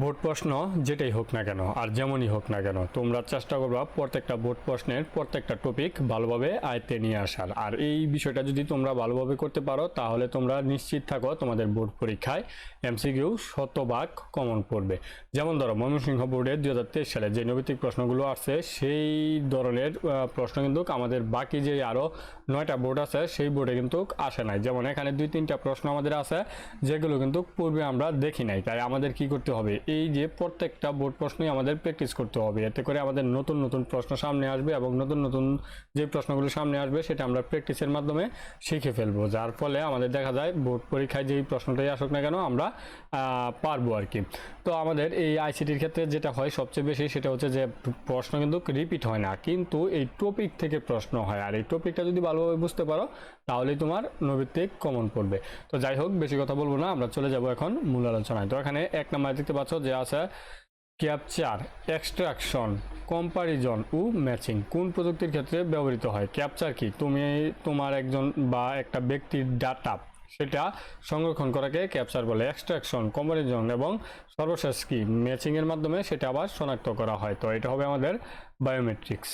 Board প্রশ্ন যেটাই হোক না কেন, আর যেমনই হোক না কেন, তোমরা চেষ্টা করবা প্রত্যেকটা বোর্ড প্রশ্নের প্রত্যেকটা টপিক ভালোভাবে আয়ত্তে নিয়ে আসার। আর এই বিষয়টা যদি তোমরা ভালোভাবে করতে পারো, তাহলে তোমরা নিশ্চিত থাকো তোমাদের বোর্ড পরীক্ষায় এমসিকিউ শতভাগ কমন পড়বে। যেমন ধরো, ময়মনসিংহ বোর্ডের দু হাজার তেইশ সালে যে নৈতিক প্রশ্নগুলো আছে সেই ধরনের প্রশ্ন কিন্তু আমাদের বাকি যে আরও নয়টা বোর্ড আছে, সেই বোর্ডে কিন্তু আসে নাই। যেমন এখানে দুই তিনটা প্রশ্ন আমাদের আছে, যেগুলো কিন্তু পূর্বে আমরা দেখি নাই। তাই আমাদের কি করতে হবে? এই যে প্রত্যেকটা বোর্ড প্রশ্নই আমাদের প্র্যাকটিস করতে হবে। এতে করে আমাদের নতুন নতুন প্রশ্ন সামনে আসবে এবং নতুন নতুন যে প্রশ্নগুলো সামনে আসবে সেটা আমরা প্র্যাকটিসের মাধ্যমে শিখে ফেলব। যার ফলে আমাদের দেখা যায় বোর্ড পরীক্ষায় যেই প্রশ্নটাই আসুক না কেন আমরা পারব আর কি। তো আমাদের এই আইসিটির ক্ষেত্রে যেটা হয় সবচেয়ে বেশি সেটা হচ্ছে যে প্রশ্ন কিন্তু রিপিট হয় না। কিন্তু এই টপিক থেকে প্রশ্ন হয়। আর এই টপিকটা যদি ভালোভাবে বুঝতে পারো তাহলেই তোমার নৈবিত্তিক কমন পড়বে তো যাই হোক, বেশি কথা বলব না, আমরা চলে যাব এখন মূল আলোচনায়। তো এখানে এক নম্বরে দেখতে পাচ্ছ যে আছে ক্যাপচার এক্সট্রাকশন কম্পারিজন ও ম্যাচিং কোন প্রযুক্তির ক্ষেত্রে ব্যবহৃত হয়? ক্যাপচার কি? তুমি তোমার একজন বা একটা ব্যক্তির ডাটা সেটা সংরক্ষণ করাকে ক্যাপচার বলে। এক্সট্রাকশন কম্পারিজন এবং সর্বশেষ কি? ম্যাচিংয়ের মাধ্যমে সেটা আবার শনাক্ত করা হয়। তো এটা হবে আমাদের বায়োমেট্রিক্স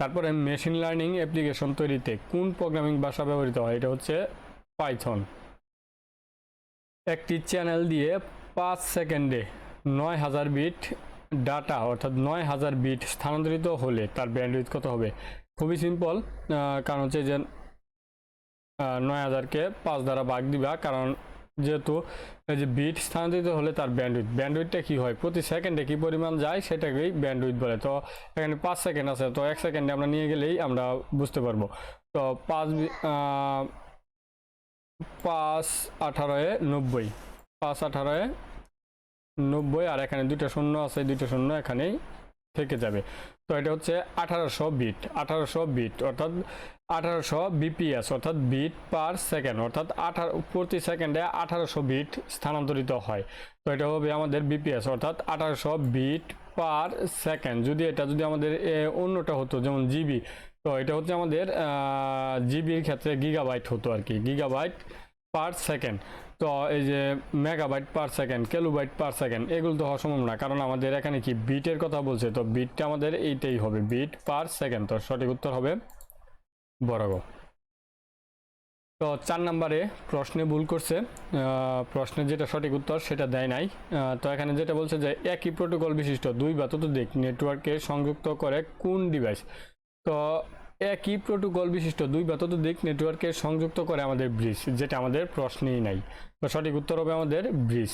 তারপরে মেশিন লার্নিং অ্যাপ্লিকেশন তৈরিতে কোন প্রোগ্রামিং ভাষা ব্যবহৃত হয়? এটা হচ্ছে পাইথন একটি চ্যানেল দিয়ে পাঁচ সেকেন্ডে নয় হাজার বিট ডাটা অর্থাৎ নয় হাজার বিট স্থানান্তরিত হলে তার ব্যান্ডউইথ কত হবে? খুবই সিম্পল কারণ হচ্ছে যে নয় হাজারকে পাঁচ দ্বারা ভাগ দিবা, কারণ যেহেতু যে বিট স্থানান্তরিত হলে তার ব্যান্ডউইথ ব্যান্ডউইথটা কি হয়? প্রতি সেকেন্ডে কি পরিমাণ যায় সেটাকেই ব্যান্ডউইথ বলে। তো এখানে পাঁচ সেকেন্ড আছে, তো এক সেকেন্ডে আমরা নিয়ে গেলেই আমরা বুঝতে পারব। তো পাঁচ পাঁচ আঠারোয় নব্বই। পাঁচ আঠারোয় নব্বই আর এখানে দুটো শূন্য আছে দুটো শূন্য এখানেই থেকে যাবে। তো এটা হচ্ছে আঠারোশো বিট আঠারোশো বিট অর্থাৎ আঠারোশো বিপিএস, অর্থাৎ বিট পার সেকেন্ড, অর্থাৎ আঠারো, প্রতি সেকেন্ডে আঠারোশো বিট স্থানান্তরিত হয়। তো এটা হবে আমাদের বিপিএস, অর্থাৎ আঠারোশো বিট পার সেকেন্ড। যদি এটা যদি আমাদের অন্যটা হতো, যেমন জিবি, তো এটা হচ্ছে আমাদের জিবির ক্ষেত্রে গিগাবাইট হতো আর কি, গিগাবাইট পার সেকেন্ড। তো এই যে megabyte per second, kilobyte per second, এগুলো তো হওয়া সম্ভব না, কারণ আমাদের এখানে কি বিটের কথা বলছে, তো বিটটা আমাদের এইটাই হবে, বিট পার সেকেন্ড। তো সঠিক উত্তর হবে বরাগ তো চার নম্বরে প্রশ্নে ভুল করছে। আহ, প্রশ্নের যেটা সঠিক উত্তর সেটা দেয় নাই। তো এখানে যেটা বলছে যে একই প্রোটোকল বিশিষ্ট দুই বা ততোধিক নেটওয়ার্কে সংযুক্ত করে কোন ডিভাইস তো একই প্রোটোকল বিশিষ্ট দুই বা ততোধিক নেটওয়ার্কে সংযুক্ত করে আমাদের ব্রিজ যেটা আমাদের প্রশ্নেই নাই। তো সঠিক উত্তর হবে আমাদের ব্রিজ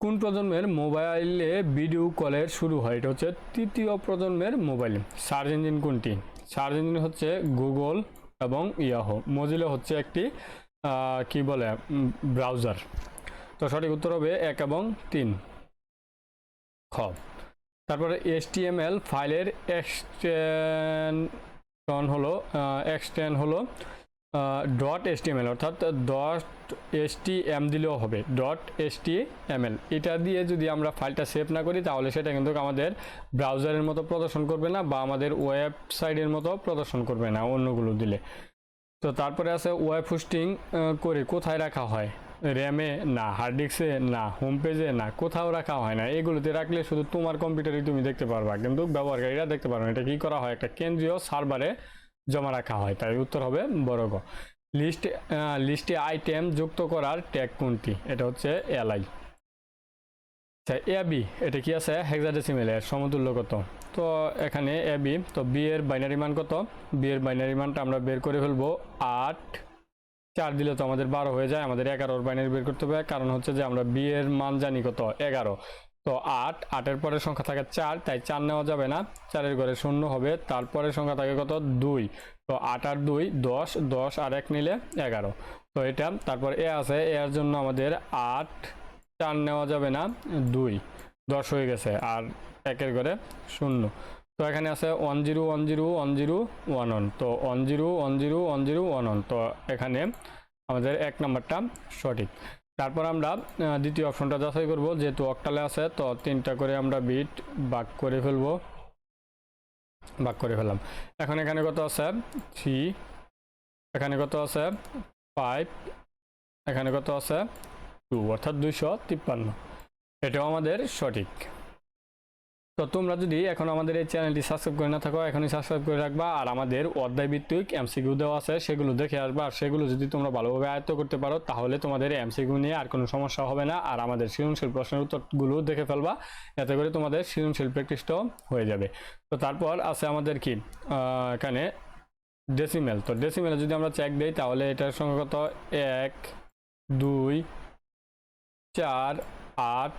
কোন প্রজন্মের মোবাইলে ভিডিও কলের শুরু হয়? এটা হচ্ছে তৃতীয় প্রজন্মের মোবাইল সার্চ ইঞ্জিন কোনটি? সার্চ ইঞ্জিন হচ্ছে গুগল এবং ইয়াহো। মজিলা হচ্ছে একটি কি বলে ব্রাউজার তো সঠিক উত্তর হবে এক এবং তিন। খ। তারপরে এসটিএমএল ফাইলের এক্সটেনশন হলো এক্সটেন হলো ডট এসটিএমএল অর্থাৎ ডট এস টি এসটিএম দিলেও হবে। ডট এসটিএমএল এটা দিয়ে যদি আমরা ফাইলটা সেভ না করি, তাহলে সেটা কিন্তু আমাদের ব্রাউজারের মতো প্রদর্শন করবে না বা আমাদের ওয়েবসাইটের মতো প্রদর্শন করবে না অন্যগুলো দিলে। তো তারপরে আছে ওয়েব হোস্টিং করে কোথায় রাখা হয়? র্যামে না হার্ড ডিস্কে না হোম পেজে না, কোথাও রাখা হয় না। এগুলোতে রাখলে শুধু তোমার কম্পিউটারই তুমি দেখতে পারবা, কিন্তু ব্যবহারকারীরা দেখতে পারবে না। এটা কি করা হয়? একটা কেন্দ্রীয় সার্ভারে জমা রাখা হয়। তাই উত্তর হবে বড় গ লিস্ট লিস্টে আইটেম যুক্ত করার ট্যাগ কোনটি? এটা হচ্ছে এলআই আচ্ছা এবি এটা কি আছে? হেক্সাডেসিমেল এর সমতুল্য কত? তো এখানে এবি তো বি এর বাইনারি মান কত? বি এর বাইনারি মানটা আমরা বের করে ফেলব আট। চার দিলে তো আমাদের বারো হয়ে যায়, আমাদের এগারোর বাইনারি বের করতে হবে। কারণ হচ্ছে যে আমরা বি এর মান জানি কত? এগারো। তো আট, আটের পরের সংখ্যা থাকে চার, তাই চার নেওয়া যাবে না। চারের ঘরে শূন্য হবে তারপরের সংখ্যা থাকে কত? দুই। তো আট আর দুই, দশ দশ আর এক নিলে এগারো। তো এটা, তারপর এ আছে এর জন্য আমাদের আট, চার নেওয়া যাবে না, দুই। দশ হয়ে গেছে, আর একের ঘরে শূন্য। তো এখানে আছে one zero one zero one zero, one one. তো one zero one zero one zero, one one. তো এখানে আমাদের এক নাম্বারটা সঠিক। তারপর আমরা দ্বিতীয় অপশনটা যাচাই করব। যেহেতু অকটালে আছে, তো তিনটা করে আমরা বিট বাক করে ফেলব। বাক করে ফেলাম এখন এখানে কত আছে? থ্রি এখানে কত আছে? ফাইভ এখানে কত আছে? টু অর্থাৎ দুইশো তিপ্পান্ন। এটাও আমাদের সঠিক। তো তোমরা যদি এখন আমাদের এই চ্যানেলটি সাবস্ক্রাইব করে না থাকো, এখনই সাবস্ক্রাইব করে রাখবা। আর আমাদের অধ্যায় ভিত্তিক এমসিকিউ দেওয়া আছে, সেগুলো দেখে আসবা। আর সেগুলো যদি তোমরা ভালোভাবে আয়ত্ত করতে পারো, তাহলে তোমাদের এমসিকিউ নিয়ে আর কোনো সমস্যা হবে না। আর আমাদের সৃজনশীল প্রশ্নের উত্তরগুলো দেখে ফেলবা, এতে করে তোমাদের সৃজনশীল প্র্যাকটিসটাও হয়ে যাবে। তো তারপর আছে আমাদের কি? এখানে ডেসিমেল তো ডেসিমেলে যদি আমরা চেক দিই, তাহলে এটার সঙ্গে কত? এক, দুই, চার আট,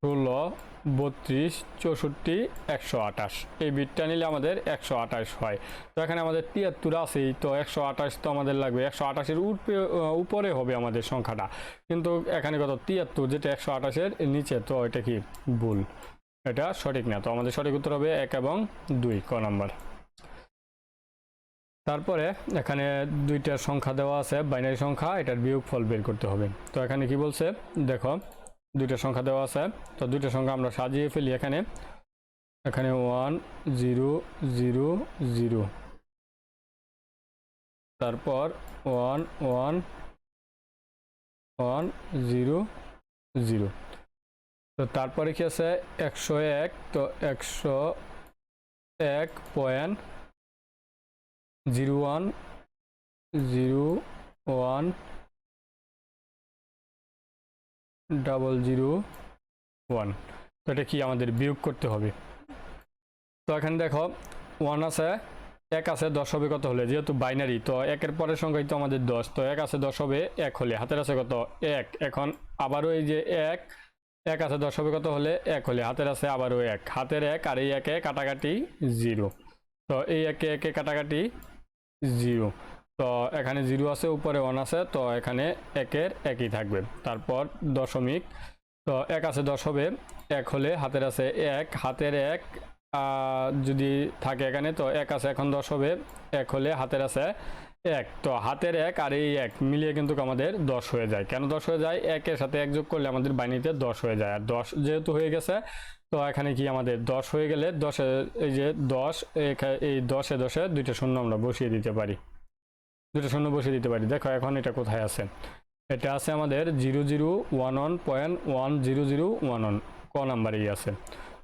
ষোলো, বত্রিশ, চৌষট্টি, একশো আঠাশ। এই বিটটা নিলে আমাদের একশো আঠাশ হয়। তো এখানে আমাদের তিয়াত্তর আছেই, তো একশো আঠাশ তো আমাদের লাগবে। একশো আঠাশের উপরে হবে আমাদের সংখ্যাটা। কিন্তু এখানে কত? তিয়াত্তর, যেটা একশো আঠাশের নিচে, তো এটা কি? ভুল। এটা সঠিক না। তো আমাদের সঠিক উত্তর হবে এক এবং দুই, ক নাম্বার। তারপরে এখানে দুইটা সংখ্যা দেওয়া আছে, বাইনারি সংখ্যা, এটার বিয়োগফল বের করতে হবে। তো এখানে কি বলছে? দেখো দুইটা সংখ্যা দেওয়া আছে। তো দুইটা সংখ্যা আমরা সাজিয়ে ফেলি এখানে। এখানে ওয়ান জিরো জিরো জিরো তারপর one one one zero zero তো তারপরে কি আছে? একশো এক। তো একশো এক point zero one zero one double zero one. তো এটা কি আমাদের বিয়োগ করতে হবে? তো এখানে দেখো, ওয়ান আছে, এক আছে, দশ হবে কত হলে? যেহেতু বাইনারি, তো একের পরের সংখ্যাই তো আমাদের দশ। তো এক আছে, দশ হবে এক হলে। হাতের আছে কত? এক। এখন আবারও এই যে এক এক আছে, দশ হবে কত হলে? এক হলে। হাতের আছে আবারও এক। হাতের এক আর এই একে কাটাকাটি জিরো। তো এই একে একে কাটাকাটি জিরো। তো এখানে জিরো আছে, উপরে ওয়ান আছে, তো এখানে একের একই থাকবে। তারপর দশমিক, তো এক আছে দশ হবে, এক হলে হাতের আছে এক, হাতের এক যদি থাকে এখানে, তো এক আছে এখন দশ হবে, এক হলে হাতের আছে এক। তো হাতের এক আর এই এক মিলিয়ে কিন্তু আমাদের দশ হয়ে যায়। কেন দশ হয়ে যায়? একের সাথে এক যোগ করলে আমাদের বাইনিতে দশ হয়ে যায়। আর দশ যেহেতু হয়ে গেছে, তো এখানে কি আমাদের দশ হয়ে গেলে দশে, এই যে দশ এই দশে দশে দুইটা শূন্য আমরা বসিয়ে দিতে পারি। দুটো শূন্য বসিয়ে দিতে পারি। দেখো এখন এটা কোথায় আছে? এটা আছে আমাদের zero zero one one point one zero zero one one. ক নাম্বারেই আছে।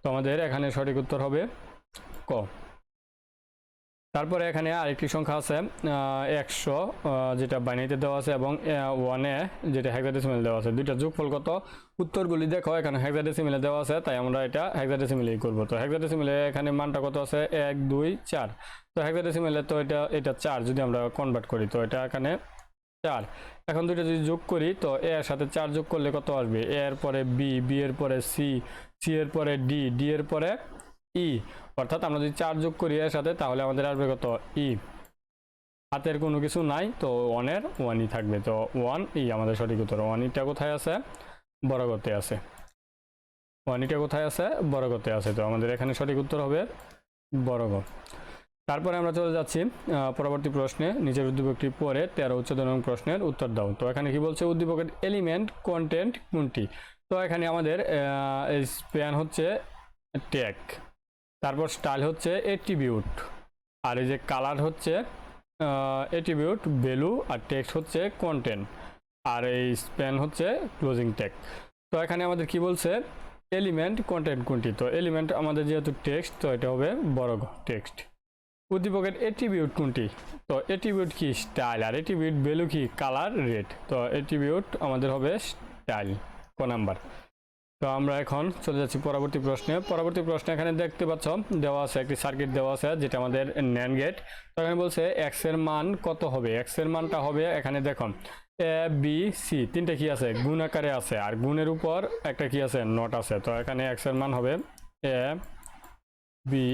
তো আমাদের এখানে সঠিক উত্তর হবে ক। তারপরে এখানে আরেকটি সংখ্যা আছে একশো যেটা বাইনারিতে দেওয়া আছে এবং ওয়ানে যেটা হেক্সাডেসিমেল দেওয়া আছে। দুইটা যোগফল কত? উত্তরগুলি দেখো, এখানে হেক্সাডেসিমেলে দেওয়া আছে, তাই আমরা এটা হেক্সাডেসিমেলেই করব। তো হেক্সাডেসিমেলে এখানে মানটা কত আছে? এক, দুই, চার। তো হেক্সাডেসিমেলে তো এটা এটা চার যদি আমরা কনভার্ট করি, তো এটা এখানে চার। এখন দুইটা যদি যোগ করি, তো এ এর সাথে চার যোগ করলে কত আসবে? এ এর পরে বি বি এর পরে সি সি এর পরে ডি ডি এর পরে ই। অর্থাৎ আমরা যদি চার যোগ করি এর সাথে, তাহলে আমাদের আসবে কত? ই। হাতের কোনো কিছু নাই, তো ওয়ানের ওয়ানই থাকবে। তো ওয়ান ই আমাদের সঠিক উত্তর। ওয়ান ইটা কোথায় আছে? বড়গতে আছে। ওয়ান ইটা কোথায় আছে? বড়গতে আছে। তো আমাদের এখানে সঠিক উত্তর হবে বড়গ তারপরে আমরা চলে যাচ্ছি পরবর্তী প্রশ্নে। নিচের উদ্দীপকটি পরে তেরো উচ্চতর প্রশ্নের উত্তর দাও। তো এখানে কি বলছে? উদ্দীপকের এলিমেন্ট কন্টেন্ট কোনটি? তো এখানে আমাদের স্প্যান হচ্ছে ট্যাগ তারপর স্টাইল হচ্ছে এট্রিবিউট আর এই যে কালার হচ্ছে এট্রিবিউট ভ্যালু আর টেক্সট হচ্ছে কন্টেন্ট আর এই স্প্যান হচ্ছে ক্লোজিং ট্যাগ তো এখানে আমাদের কি বলছে? এলিমেন্ট কন্টেন্ট কোনটি? তো এলিমেন্ট আমাদের যেহেতু টেক্সট তো এটা হবে বড় টেক্সট উদ্দীপকের এট্রিবিউট কোনটি? তো এট্রিবিউট কি? স্টাইল আর এট্রিবিউট ভ্যালু কি? কালার রেড তো এট্রিবিউট আমাদের হবে স্টাইল ক নাম্বার? তো আমরা এখন চলে যাচ্ছি পরবর্তী প্রশ্নে। পরবর্তী প্রশ্নে এখানে দেখতে পাচ্ছ, দেওয়া আছে, একটি সার্কিট দেওয়া আছে, যেটা আমাদের ন্যান গেট তো এখানে বলছে এক্সের মান কত হবে? এক্সের মানটা হবে, এখানে দেখো এ বি সি তিনটা কি আছে? গুণ আকারে আছে। আর গুণের উপর একটা কি আছে? নট আছে। তো এখানে এক্সের মান হবে এ বি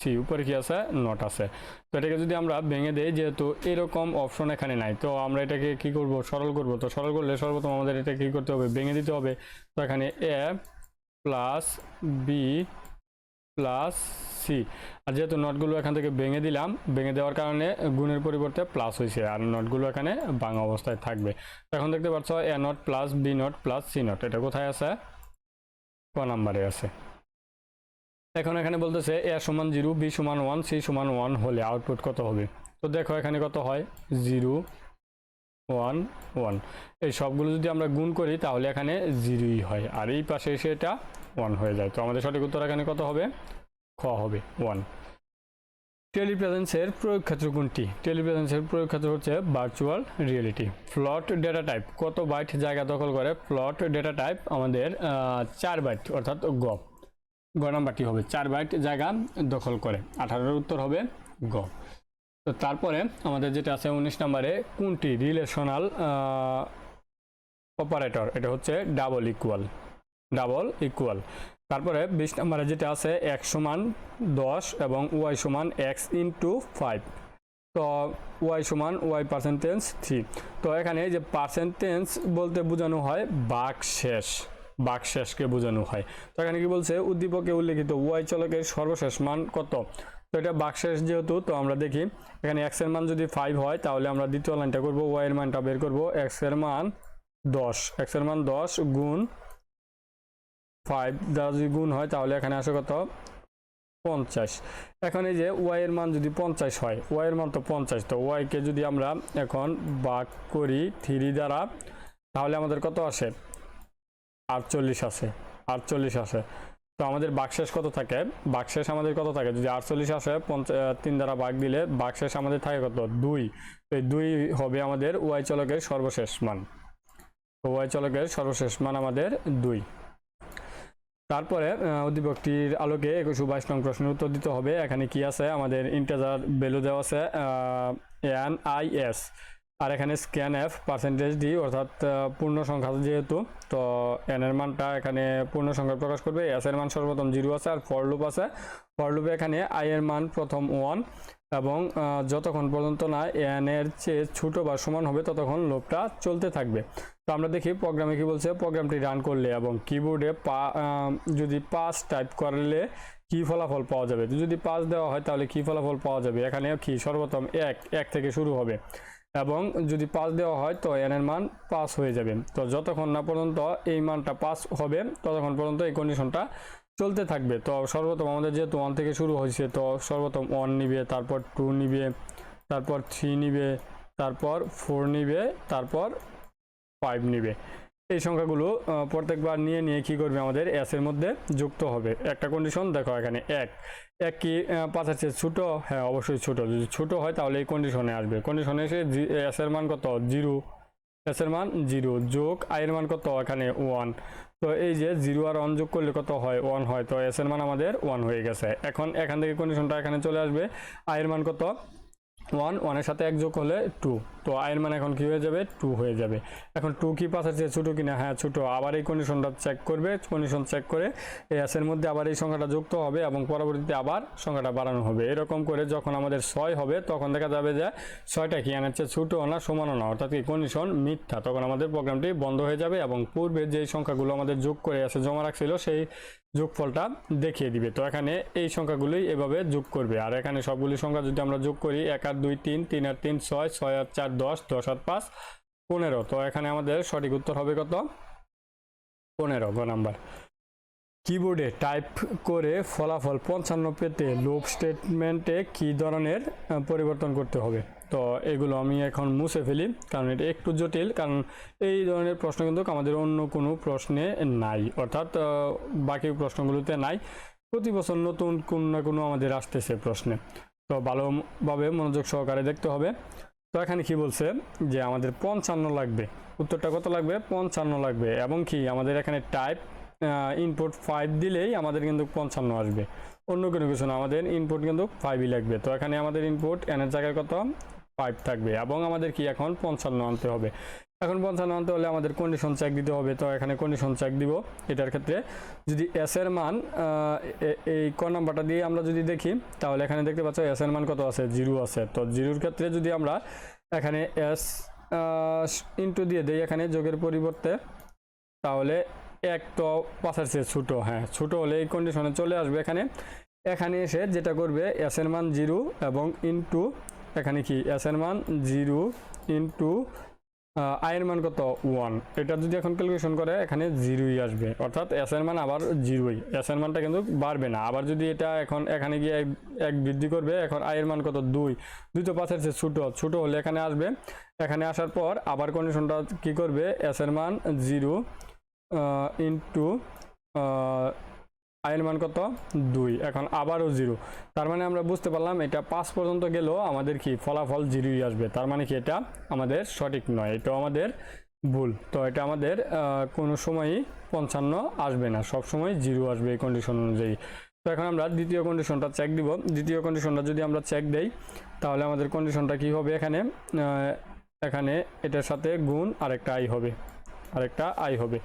সি উপরে কি আছে? নট আছে। তো এটাকে যদি আমরা ভেঙে দেই, যেহেতু এরকম অপশন এখানে নাই, তো আমরা এটাকে কি করব? সরল করব। তো সরল করলে সর্বপ্রথম আমাদের এটা কি করতে হবে? ভেঙে দিতে হবে। তো এখানে A plus B plus C আর যেহেতু নটগুলো এখান থেকে ভেঙে দিলাম, ভেঙে দেওয়ার কারণে গুণের পরিবর্তে প্লাস হয়েছে আর নটগুলো এখানে ভাঙা অবস্থায় থাকবে। এখন দেখতে পাচ্ছ A not plus B not plus C not এটা কোথায় আছে? ক নাম্বারে আছে। এখন এখানে বলতেছে এ সমান জিরো, বি সমান ওয়ান, সি সমান ওয়ান হলে আউটপুট কত হবে? তো দেখো এখানে কত হয়? Zero, one one. এই সবগুলো যদি আমরা গুণ করি তাহলে এখানে জিরোই হয়। আর এই পাশে এসে এটা ওয়ান হয়ে যায়। তো আমাদের সঠিক উত্তর এখানে কত হবে? খ হবে, ওয়ান। টেলিপ্রেজেন্সের প্রয়োগ ক্ষেত্র কোনটি? টেলিপ্রেজেন্সের প্রয়োগ ক্ষেত্র হচ্ছে virtual reality float data type কত বাইট জায়গা দখল করে? ফ্লট ডেটা টাইপ আমাদের চার বাইট অর্থাৎ গ গ নাম্বারটি হবে চার বাইট জায়গা দখল করে। আঠারোর উত্তর হবে গ। তো তারপরে আমাদের যেটা আছে উনিশ নম্বরে, কোনটি রিলেশনাল অপারেটর? এটা হচ্ছে ডাবল ইকুয়াল ডাবল ইকুয়াল। তারপরে বিশ নম্বরে যেটা আছে, এক সমান দশ এবং ওয়াই সমান এক্স ইন্টু ফাইভ। তো ওয়াই সমান ওয়াই পার্সেন্টেজ থ্রি। তো এখানে যে পার্সেন্টেজ বলতে বোঝানো হয় বাক শেষ বাক শেষকে বোঝানো হয়। তো এখানে কি বলছে? উদ্দীপকে উল্লেখিত ওয়াই চলকের সর্বশেষ মান কত? তো এটা বাকশেষ যেহেতু, তো আমরা দেখি, এখানে এক্সের মান যদি ফাইভ হয়, তাহলে আমরা দ্বিতীয় লাইনটা করব ওয়াই এর মানটা বের করব এক্সের মান দশ। এক্সের মান দশ গুণ ফাইভ দ্বারা যদি গুণ হয়, তাহলে এখানে আসে কত? পঞ্চাশ। এখন এই যে ওয়াই এর মান যদি পঞ্চাশ হয় ওয়াই এর মান তো পঞ্চাশ, তো ওয়াইকে যদি আমরা এখন বাক করি থ্রি দ্বারা, তাহলে আমাদের কত আসে? আটচল্লিশ আসে আটচল্লিশ আসে। তো আমাদের বাকশেষ কত থাকে? বাকশেষ আমাদের কত থাকে? যদি আটচল্লিশ আসে তিন দ্বারা বাঘ দিলে বাকশেষ আমাদের থাকে কত? দুই। এই দুই হবে আমাদের ওয়াই চলকের সর্বশেষ মান। ওয়াই চলকের সর্বশেষ মান আমাদের দুই। তারপরে উদ্দীপকটির আলোকে একুশ বাইশ নং প্রশ্নের উত্তর দিতে হবে। এখানে কি আছে? আমাদের ইন্টাজার ভ্যালু দেওয়া আছে এন আই এস আর এখানে স্ক্যান এফ পার্সেন্টেজ ডি অর্থাৎ পূর্ণ সংখ্যা যেহেতু, তো এন এর মানটা এখানে পূর্ণ সংখ্যা প্রকাশ করবে এস এর মান সর্বপ্রথম জিরো আছে আর ফর লুপ আছে। ফর লুপে এখানে আই এর মান প্রথম ওয়ান এবং যতক্ষণ পর্যন্ত না এন এর চেয়ে ছোট বা সমান হবে, ততক্ষণ লোপটা চলতে থাকবে। তো আমরা দেখি প্রোগ্রামে কি বলছে প্রোগ্রামটি রান করলে এবং কিবোর্ডে পা যদি পাস টাইপ করলে কি ফলাফল পাওয়া যাবে? যদি পাস দেওয়া হয় তাহলে কি ফলাফল পাওয়া যাবে? এখানে কি? সর্বপ্রথম এক এক থেকে শুরু হবে। এবং যদি পাস দেওয়া হয়, তো এন এর মান পাস হয়ে যাবে। তো যতক্ষণ না পর্যন্ত এই মানটা পাস হবে, ততক্ষণ পর্যন্ত এই কন্ডিশনটা চলতে থাকবে। তো সর্বপ্রথম আমাদের যেহেতু ওয়ান থেকে শুরু হয়েছে, তো সর্বপ্রথম ওয়ান নিবে, তারপর টু নিবে, তারপর থ্রি নিবে, তারপর ফোর নিবে, তারপর ফাইভ নিবে। এই সংখ্যাগুলো প্রত্যেকবার নিয়ে নিয়ে কি করবে আমাদের? এস এর মধ্যে যুক্ত হবে। একটা কন্ডিশন দেখো এখানে, এক। এক কি পাঁচ আছে ছোটো? হ্যাঁ অবশ্যই ছোট। যদি ছোট হয় তাহলে এই কন্ডিশনে আসবে। কন্ডিশনে এসে এস এর মান কত? জিরো। এস এর মান জিরো। যোগ আই এর মান কত? এখানে ওয়ান তো এই যে জিরো আর ওয়ান যোগ করলে কত হয়? ওয়ান হয়। তো এস এর মান আমাদের ওয়ান হয়ে গেছে। এখন এখান থেকে কন্ডিশনটা এখানে চলে আসবে। আই এর মান কত? ওয়ান, ওয়ানের সাথে এক যোগ হলে টু। তো আয়ের মান এখন কি হয়ে যাবে? টু হয়ে যাবে। এখন টু কি পাশে চেয়ে ছোটো কি না হ্যাঁ ছোটো। আবার এই কন্ডিশনটা চেক করবে কন্ডিশন চেক করে এই এসের মধ্যে আবার এই সংখ্যাটা যুক্ত হবে এবং পরবর্তীতে আবার সংখ্যাটা বাড়ানো হবে। এরকম করে যখন আমাদের ছয় হবে, তখন দেখা যাবে যে ছয়টা কি? আনার চেয়ে ছোটো না সমানও না? অর্থাৎ কি কন্ডিশন মিথ্যা। তখন আমাদের প্রোগ্রামটি বন্ধ হয়ে যাবে এবং পূর্বে যেই সংখ্যাগুলো আমাদের যোগ করে এসে জমা রাখছিল, সেই যোগফলটা দেখিয়ে দিবে। তো এখানে এই সংখ্যাগুলোই এভাবে যোগ করবে। আর এখানে সবগুলি সংখ্যা যদি আমরা যোগ করি, এক আর দুই তিন তিন আর তিন ছয় ছয় আর চার দশ দশ আর পাঁচ, পনেরো। তো এখানে আমাদের সঠিক উত্তর হবে কত? পনেরো, গ নাম্বার। কিবোর্ডে টাইপ করে ফলাফল পঞ্চান্ন পেতে লোপ স্টেটমেন্টে কী ধরনের পরিবর্তন করতে হবে? তো এগুলো আমি এখন মুছে ফেলি, কারণ এটা একটু জটিল, কারণ এই ধরনের প্রশ্ন কিন্তু আমাদের অন্য কোনো প্রশ্নে নাই। অর্থাৎ বাকি প্রশ্নগুলোতে নাই। প্রতি বছর নতুন কোনো না কোনো আমাদের আসতেছে প্রশ্নে। তো ভালোভাবে মনোযোগ সহকারে দেখতে হবে। তো এখানে কি বলছে? যে আমাদের পঞ্চান্ন লাগবে। উত্তরটা কত লাগবে? পঞ্চান্ন লাগবে। এবং কি আমাদের এখানে টাইপ ইনপুট ফাইভ দিলেই আমাদের কিন্তু পঞ্চান্ন আসবে। অন্য কোনো কিছু না। আমাদের ইনপুট কিন্তু ফাইভই লাগবে। তো এখানে আমাদের ইনপুট এনের জায়গায় কত? ফাইভ থাকবে এবং আমাদের কি এখন পঞ্চান্ন আনতে হবে। এখন পঞ্চান্ন আনতে হলে আমাদের কন্ডিশন চেক দিতে হবে। তো এখানে কন্ডিশন চেক দিব। এটার ক্ষেত্রে যদি এস এর মান এই ক নাম্বারটা দিয়ে আমরা যদি দেখি, তাহলে এখানে দেখতে পাচ্ছ এস এর মান কত আছে? জিরো আছে। তো জিরোর ক্ষেত্রে যদি আমরা এখানে এস ইন্টু দিয়ে দিই এখানে যোগের পরিবর্তে, তাহলে এক তো পাশের চেয়ে ছোটো। হ্যাঁ ছোটো হলে এই কন্ডিশনে চলে আসবে এখানে। এখানে এসে যেটা করবে এস এর মান জিরো এবং ইন্টু এখানে কি? এস এর মান জিরো ইন্টু আয়ের মান কত? ওয়ান এটা যদি এখন ক্যালকুলেশন করে, এখানে জিরোই আসবে। অর্থাৎ এস এর মান আবার জিরোই। এস এর মানটা কিন্তু বাড়বে না। আবার যদি এটা এখন এখানে গিয়ে এক বৃদ্ধি করবে, এখন আয়ের মান কত? দুই। দুই তো পাশের চেয়ে ছোটো ছোটো হলে এখানে আসবে। এখানে আসার পর আবার কন্ডিশনটা কি করবে? এস এর মান জিরো ইন্টু আয়ের মান কত? দুই। এখন আবারও জিরো। তার মানে আমরা বুঝতে পারলাম, এটা পাঁচ পর্যন্ত গেলেও আমাদের কি ফলাফল জিরোই আসবে। তার মানে কি এটা আমাদের সঠিক নয় এটা আমাদের ভুল। তো এটা আমাদের কোনো সময়ই পঞ্চান্ন আসবে না সব সময় জিরো আসবে এই কন্ডিশন অনুযায়ী। তো এখন আমরা দ্বিতীয় কন্ডিশনটা চেক দিব। দ্বিতীয় কন্ডিশনটা যদি আমরা চেক দেই, তাহলে আমাদের কন্ডিশনটা কি হবে এখানে? এখানে এটার সাথে গুণ আরেকটা আই হবে। আরেকটা আই হবে।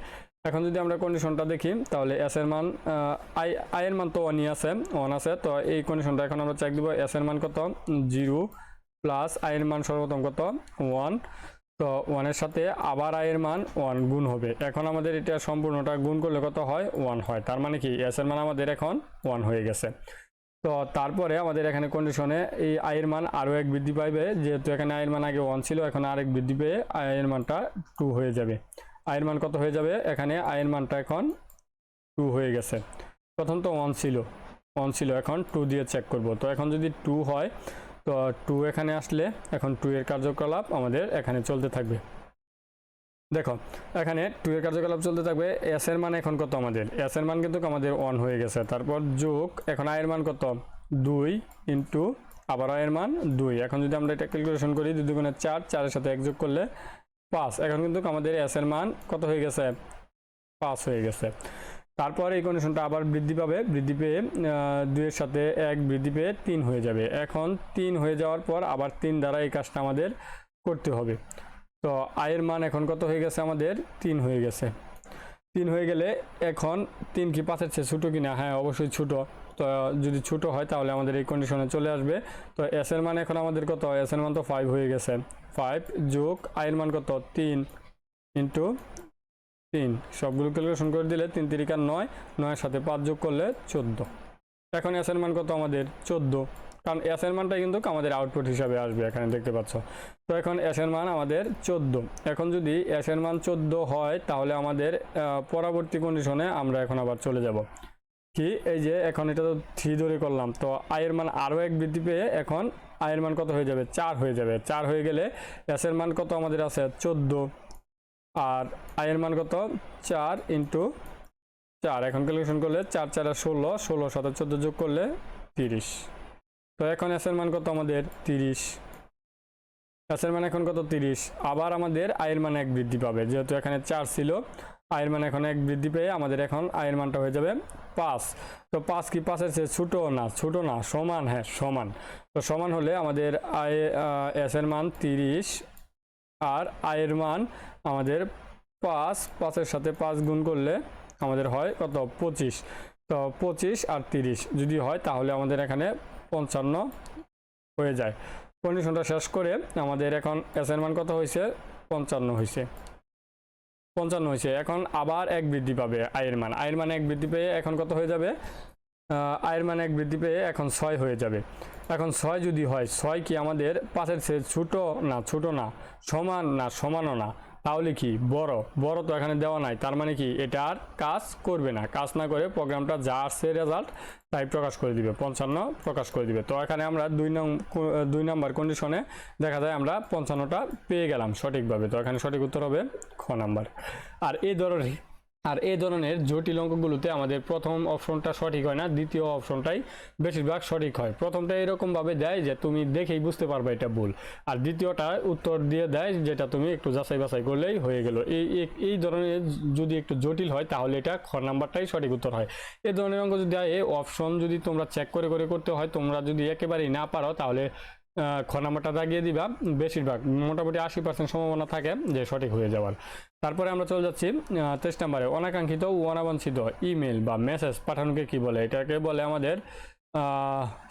এখন যদি আমরা কন্ডিশনটা দেখি, তাহলে এস এর মান আই আই এর মান তো ওয়ানই আছে ওয়ান আছে, তো এই কন্ডিশনটা এখন আমরা চেক দিব এস এর মান কত? জিরো প্লাস আই এর মান সর্বপ্রথম কত? ওয়ান তো ওয়ানের সাথে আবার আই এর মান ওয়ান গুণ হবে। এখন আমাদের এটা সম্পূর্ণটা গুণ করলে কত হয়? ওয়ান হয়। তার মানে কি? এস এর মান আমাদের এখন ওয়ান হয়ে গেছে। তো তারপরে আমাদের এখানে কন্ডিশনে এই আয়ের মান আরও এক বৃদ্ধি পাইবে। যেহেতু এখানে আয়ের মান আগে ওয়ান ছিল, এখন আরেক বৃদ্ধি পেয়ে আয়ের মানটা টু হয়ে যাবে। আয়ের মান কত হয়ে যাবে? এখানে আয়ের মানটা এখন টু হয়ে গেছে। প্রথম তো ওয়ান ছিল। ওয়ান ছিল, এখন টু দিয়ে চেক করব। তো এখন যদি টু হয়, তো টু এখানে আসলে এখন টু এর কার্যকলাপ আমাদের এখানে চলতে থাকবে। দেখো, এখানে টু এর কার্যকলাপ চলতে থাকবে। এস এর মান এখন কত আমাদের? এস এর মান কিন্তু আমাদের ওয়ান হয়ে গেছে। তারপর যোগ, এখন আয়ের মান কত? দুই ইন্টু আবার আয়ের মান দুই। এখন যদি আমরা এটা ক্যালকুলেশন করি, দুই দুগুণে চার, চারের সাথে এক যোগ করলে পাঁচ। এখন কিন্তু আমাদের এস এর মান কত হয়ে গেছে? পাঁচ হয়ে গেছে। তারপর এই কন্ডিশনটা আবার বৃদ্ধি পাবে। বৃদ্ধি পেয়ে দুইয়ের সাথে এক বৃদ্ধি পেয়ে তিন হয়ে যাবে। এখন তিন হয়ে যাওয়ার পর আবার তিন দ্বারা এই কাজটা আমাদের করতে হবে। তো আয়ের মান এখন কত হয়ে গেছে আমাদের? তিন হয়ে গেছে। তিন হয়ে গেলে এখন তিন কি পাঁচের চেয়ে ছোটো কিনা? হ্যাঁ অবশ্যই ছোটো। তো যদি ছোটো হয় তাহলে আমাদের এই কন্ডিশনে চলে আসবে। তো এস এর মান এখন আমাদের কত? এস এর মান তো ফাইভ হয়ে গেছে। ফাইভ যোগ আয়ের মান কত? তিন ইন্টু তিন। সবগুলো ক্যালকুলেশন করে দিলে তিন তিরিকা নয়, নয়ের সাথে পাঁচ যোগ করলে চোদ্দ। এখন এস এর মান কত আমাদের? চোদ্দ। কারণ এস এর মানটা কিন্তু আমাদের আউটপুট হিসাবে আসবে এখানে, দেখতে পাচ্ছ। তো এখন এস এর মান আমাদের চোদ্দ। এখন যদি এস এর মান চোদ্দ হয় তাহলে আমাদের পরবর্তী কন্ডিশনে আমরা এখন আবার চলে যাব। কি? এই যে এখন এটা তো থ্রি ধরে করলাম। তো আয়ের মান আরও এক বৃদ্ধি পেয়ে এখন আয়ের মান কত হয়ে যাবে? চার হয়ে যাবে। চার হয়ে গেলে এস এর মান কত আমাদের আছে? চোদ্দ। আর আয়ের মান কত? চার ইন্টু চার। এখন ক্যালকুলেশন করলে চার, চারে ষোলো ষোলো সাথে চোদ্দ যোগ করলে তিরিশ। তো এখন এস এর মান কত আমাদের? তিরিশ। এস এর মান এখন কত? তিরিশ। আবার আমাদের আয়ের মান এক বৃদ্ধি পাবে। যেহেতু এখানে চার ছিল আয়ের মান এখন এক বৃদ্ধি পেয়ে আমাদের এখন আয়ের মানটা হয়ে যাবে পাঁচ। তো পাঁচ কি পাঁচের চেয়ে ছোটো না? ছোটো না, সমান হ্যাঁ সমান। তো সমান হলে আমাদের আয় এস এর মান তিরিশ আর আয়ের মান আমাদের পাঁচ। পাঁচের সাথে পাঁচ গুণ করলে আমাদের হয় কত? পঁচিশ। তো পঁচিশ আর তিরিশ যদি হয় তাহলে আমাদের এখানে পঞ্চান্ন হয়ে যায়। কন্ডিশনটা শেষ করে আমাদের এখন এস এর মান কত হয়েছে? পঞ্চান্ন হয়েছে। পঞ্চান্ন হয়েছে। এখন আবার এক বৃদ্ধি পাবে আয়ের মান। আয়ের মান এক বৃদ্ধি পেয়ে এখন কত হয়ে যাবে? আয়ের মান এক বৃদ্ধি পেয়ে এখন ছয় হয়ে যাবে। এখন ছয় যদি হয়, ছয় কি আমাদের পাশের সে ছোটো না ছোটো না, সমান না, সমানও না? তাহলে কি? বড়। বড় তো এখানে দেওয়া নাই। তার মানে কি? এটা আর কাজ করবে না। কাজ না করে প্রোগ্রামটা যা আসছে রেজাল্ট তাই প্রকাশ করে দিবে। পঞ্চান্ন প্রকাশ করে দিবে। তো এখানে আমরা দুই নং, দুই নম্বর কন্ডিশনে দেখা যায় আমরা পঞ্চান্নটা পেয়ে গেলাম সঠিকভাবে। তো এখানে সঠিক উত্তর হবে খ নাম্বার। আর এই ধরনের আর এই ধরনের জটিল অঙ্কগুলোতে আমাদের প্রথম অপশনটা সঠিক হয় না, দ্বিতীয় অপশনটাই বেশিরভাগ সঠিক হয়। প্রথমটা এরকমভাবে দেয় যে তুমি দেখেই বুঝতে পারবে এটা ভুল। আর দ্বিতীয়টা উত্তর দিয়ে দেয় যেটা তুমি একটু যাচাই বাছাই করলেই হয়ে গেল। এই এই- ধরনের যদি একটু জটিল হয় তাহলে এটা খ নাম্বারটাই সঠিক উত্তর হয়। এই ধরনের অঙ্ক যদি দেয় অপশন যদি তোমরা চেক করে করে করতে হয়, তোমরা যদি একেবারেই না পারো তাহলে আহ, খ দাগিয়ে দিবা। বেশিরভাগ মোটামুটি আশি পার্সেন্ট সম্ভাবনা থাকে যে সঠিক হয়ে যাওয়ার। তারপরে আমরা চলে যাচ্ছি তেইশ নাম্বারে। অনাকাঙ্ক্ষিত ও অনাবাঞ্ছিত ইমেল বা মেসেজ পাঠানোকে কি বলে? এটাকে বলে আমাদের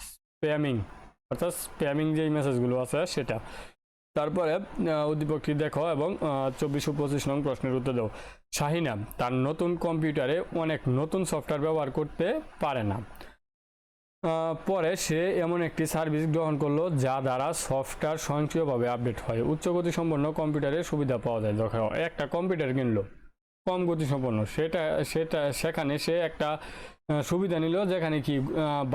স্প্যামিং। অর্থাৎ স্প্যামিং যেই মেসেজগুলো আছে সেটা। তারপরে উদ্দীপকটি দেখো এবং চব্বিশ ও পঁচিশ নং প্রশ্নের উত্তর দাও। শাহিনা তার নতুন কম্পিউটারে অনেক নতুন সফটওয়্যার ব্যবহার করতে পারে না। পরে সে এমন একটি সার্ভিস গ্রহণ করল যা দ্বারা সফটওয়্যার স্বয়ংক্রিয়ভাবে আপডেট হয়। উচ্চ গতি সম্পন্ন কম্পিউটারের সুবিধা পাওয়া যায়। দেখো একটা কম্পিউটার কিনলো, কম গতি সম্পন্ন। সেটা সেটা, সেখানে সে একটা সুবিধা নিল যেখানে কি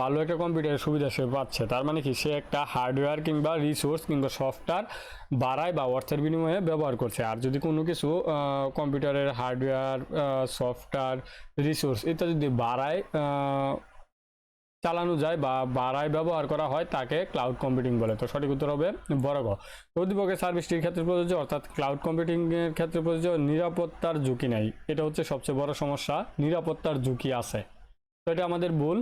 ভালো একটা কম্পিউটারের সুবিধা সে পাচ্ছে। তার মানে কি, সে একটা হার্ডওয়্যার কিংবা রিসোর্স কিংবা সফটওয়্যার বাড়ায় বা অর্থের বিনিময়ে ব্যবহার করছে। আর যদি কোনো কিছু কম্পিউটারের হার্ডওয়্যার সফটওয়্যার রিসোর্স ইত্যাদি যদি বাড়ায় চালানো যায় বা বাড়ায় ব্যবহার করা হয় তাকে ক্লাউড কম্পিউটিং বলে। তো সঠিক উত্তর হবে বড় গ প্রতিপক্ষের সার্ভিসটির ক্ষেত্রে প্রযোজ্য, অর্থাৎ ক্লাউড কম্পিউটিং এর ক্ষেত্রে প্রযোজ্য নিরাপত্তার ঝুঁকি নেই। এটা হচ্ছে সবচেয়ে বড় সমস্যা, নিরাপত্তার ঝুঁকি আছে। তো এটা আমাদের ভুল,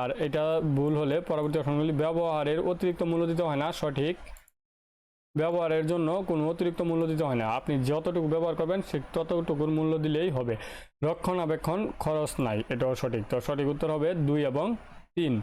আর এটা ভুল হলে পরবর্তী অপশনগুলি ব্যবহারের অতিরিক্ত মূল্য দিতে হয় না, সঠিক। ব্যবহারের জন্য কোনো অতিরিক্ত মূল্য দিতে হয় না। আপনি যতটুকু ব্যবহার করবেন, সে ততটুকুর মূল্য দিলেই হবে। রক্ষণাবেক্ষণ খরচ নাই, এটাও সঠিক। তো সঠিক উত্তর হবে দুই এবং তিন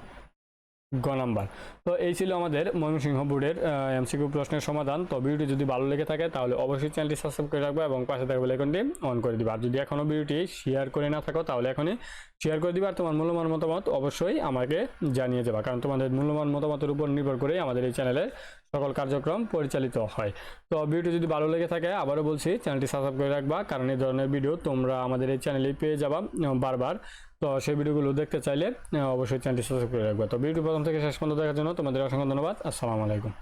গ নাম্বার। তো এই ছিল আমাদের ময়মনসিংহ বোর্ডের এমসিকিউ প্রশ্নের সমাধান। তো ভিডিওটি যদি ভালো লেগে থাকে, তাহলে অবশ্যই চ্যানেলটি সাবস্ক্রাইব করে রাখবে এবং পাশে থাকবে আইকনটি অন করে দিবা। আর যদি এখনও ভিডিওটি শেয়ার করে না থাকো, তাহলে এখনই শেয়ার করে দিবা। আর তোমার মূল্যবান মতামত অবশ্যই আমাকে জানিয়ে যাবা কারণ তোমাদের মূল্যবান মতামতের উপর নির্ভর করেই আমাদের এই চ্যানেলের সকল কার্যক্রম পরিচালিত হয়। তো ভিডিওটি যদি ভালো লেগে থাকে, আবারও বলছি, চ্যানেলটি সাবস্ক্রাইব করে রাখবা, কারণ এই ধরনের ভিডিও তোমরা আমাদের এই চ্যানেলেই পেয়ে যাবা, বারবার। তো সেই ভিডিওগুলো দেখতে চাইলে অবশ্যই চ্যানেলটি সাবস্ক্রাইব করে রাখবে। তো ভিডিও প্রথম থেকে শেষ পর্যন্ত দেখার জন্য তোমাদের অসংখ্য ধন্যবাদ। আসসালামু আলাইকুম।